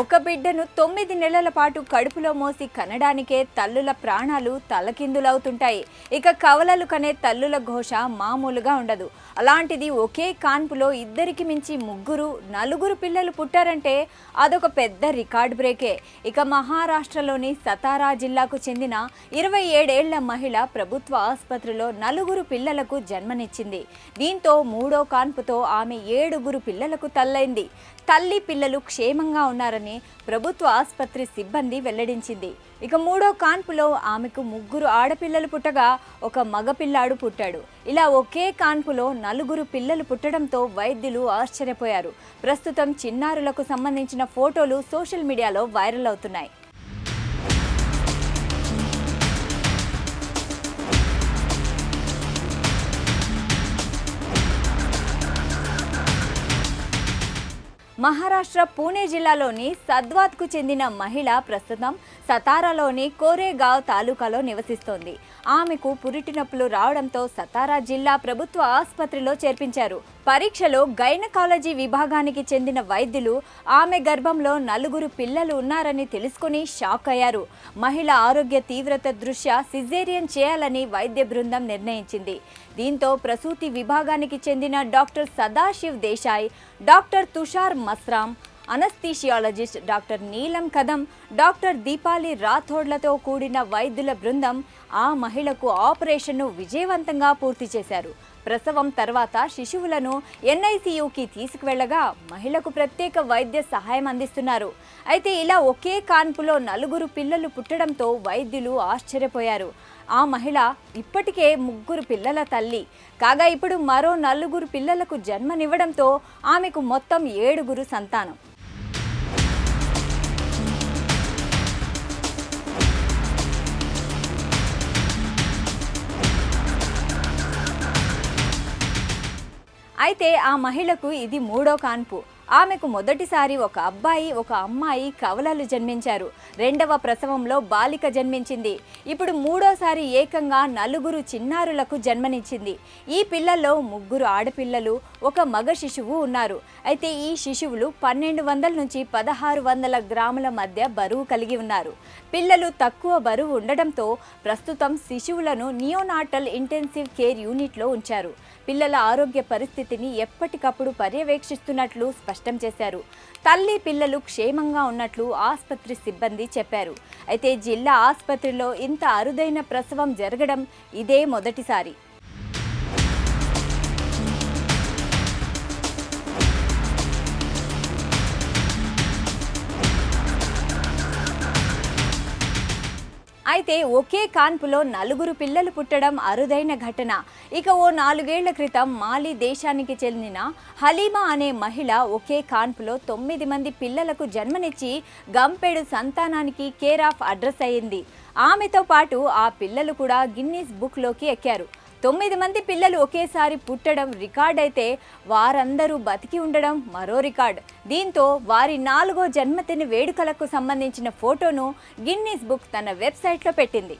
ఒక బిడ్డను తొమ్మిది నెలల పాటు కడుపులో మోసి కనడానికే తల్లుల ప్రాణాలు తలకిందులవుతుంటాయి. ఇక కవలలు కనే తల్లుల ఘోష మామూలుగా ఉండదు. అలాంటిది ఒకే కాన్పులో ఇద్దరికి మించి ముగ్గురు నలుగురు పిల్లలు పుట్టారంటే అదొక పెద్ద రికార్డ్ బ్రేకే. ఇక మహారాష్ట్రలోని సతారా జిల్లాకు చెందిన ఇరవై ఏడేళ్ళ మహిళ ప్రభుత్వ ఆసుపత్రిలో నలుగురు పిల్లలకు జన్మనిచ్చింది. దీంతో మూడో కాన్పుతో ఆమె ఏడుగురు పిల్లలకు తల్లైంది. తల్లి పిల్లలు క్షేమంగా ఉన్నారని ప్రభుత్వ ఆసుపత్రి సిబ్బంది వెల్లడించింది. ఇక మూడో కాన్పులో ఆమెకు ముగ్గురు ఆడపిల్లలు పుట్టగా ఒక మగపిల్లాడు పుట్టాడు. ఇలా ఒకే కాన్పులో నలుగురు పిల్లలు పుట్టడంతో వైద్యులు ఆశ్చర్యపోయారు. ప్రస్తుతం చిన్నారులకు సంబంధించిన ఫోటోలు సోషల్ మీడియాలో వైరల్ అవుతున్నాయి. మహారాష్ట్ర పూణే జిల్లాలోని సద్వాత్కు చెందిన మహిళ ప్రస్తుతం సతారాలోని కోరేగావ్ తాలూకాలో నివసిస్తోంది. ఆమెకు పురిటి నొప్పులు రావడంతో సతారా జిల్లా ప్రభుత్వ ఆసుపత్రిలో చేర్పించారు. పరీక్షలో గైనకాలజీ విభాగానికి చెందిన వైద్యులు ఆమె గర్భంలో నలుగురు పిల్లలు ఉన్నారని తెలుసుకుని షాక్ అయ్యారు. మహిళ ఆరోగ్య తీవ్రత దృష్ట్యా సిజేరియన్ చేయాలని వైద్య బృందం నిర్ణయించింది. దీంతో ప్రసూతి విభాగానికి చెందిన doctor Sadashiv Desai doctor Tushar Masram anaesthesiologist doctor Neelam Kadam doctor Deepali రాథోడ్లతో కూడిన వైద్యుల బృందం ఆ మహిళకు ఆపరేషన్ను విజయవంతంగా పూర్తి చేశారు. ప్రసవం తర్వాత శిశువులను ఎన్ఐసియుకి తీసుకువెళ్ళగా మహిళకు ప్రత్యేక వైద్య సహాయం అందిస్తున్నారు. అయితే ఇలా ఒకే కాన్పులో నలుగురు పిల్లలు పుట్టడంతో వైద్యులు ఆశ్చర్యపోయారు. ఆ మహిళ ఇప్పటికే ముగ్గురు పిల్లల తల్లి. కాగా ఇప్పుడు మరో నలుగురు పిల్లలకు జన్మనివ్వడంతో ఆమెకు మొత్తం ఏడుగురు సంతానం. అయితే ఆ మహిళకు ఇది మూడో కాన్పు. ఆమెకు మొదటిసారి ఒక అబ్బాయి ఒక అమ్మాయి కవలలు జన్మించారు. రెండవ ప్రసవంలో బాలిక జన్మించింది. ఇప్పుడు మూడోసారి ఏకంగా నలుగురు చిన్నారులకు జన్మనిచ్చింది. ఈ పిల్లల్లో ముగ్గురు ఆడపిల్లలు ఒక మగ శిశువు ఉన్నారు. అయితే ఈ శిశువులు పన్నెండు వందల నుంచి పదహారు వందల గ్రాముల మధ్య బరువు కలిగి ఉన్నారు. పిల్లలు తక్కువ బరువు ఉండడంతో ప్రస్తుతం శిశువులను నియోనాటల్ ఇంటెన్సివ్ కేర్ యూనిట్లో ఉంచారు. పిల్లల ఆరోగ్య పరిస్థితిని ఎప్పటికప్పుడు పర్యవేక్షిస్తున్నట్లు స్పష్టం చేశారు. తల్లి పిల్లలు క్షేమంగా ఉన్నట్లు ఆసుపత్రి సిబ్బంది చెప్పారు. అయితే జిల్లా ఆసుపత్రిలో ఇంత అరుదైన ప్రసవం జరగడం ఇదే మొదటిసారి. అయితే ఒకే కాన్పులో నలుగురు పిల్లలు పుట్టడం అరుదైన ఘటన. ఇక ఓ నాలుగేళ్ళ క్రితం మాలి దేశానికి చెందిన హలీమా అనే మహిళ ఒకే కాన్పులో తొమ్మిది మంది పిల్లలకు జన్మనిచ్చి గంపెడు సంతానానికి కేర్ ఆఫ్ అడ్రస్ అయింది ఆమెతో పాటు ఆ పిల్లలు కూడా గిన్నీస్ బుక్లోకి ఎక్కారు. తొమ్మిది మంది పిల్లలు ఒకేసారి పుట్టడం రికార్డ్ అయితే వారందరూ బతికి ఉండడం మరో రికార్డ్. దీంతో వారి నాలుగో జన్మదిన వేడుకలకు సంబంధించిన ఫోటోను గిన్నీస్ బుక్ తన వెబ్సైట్లో పెట్టింది.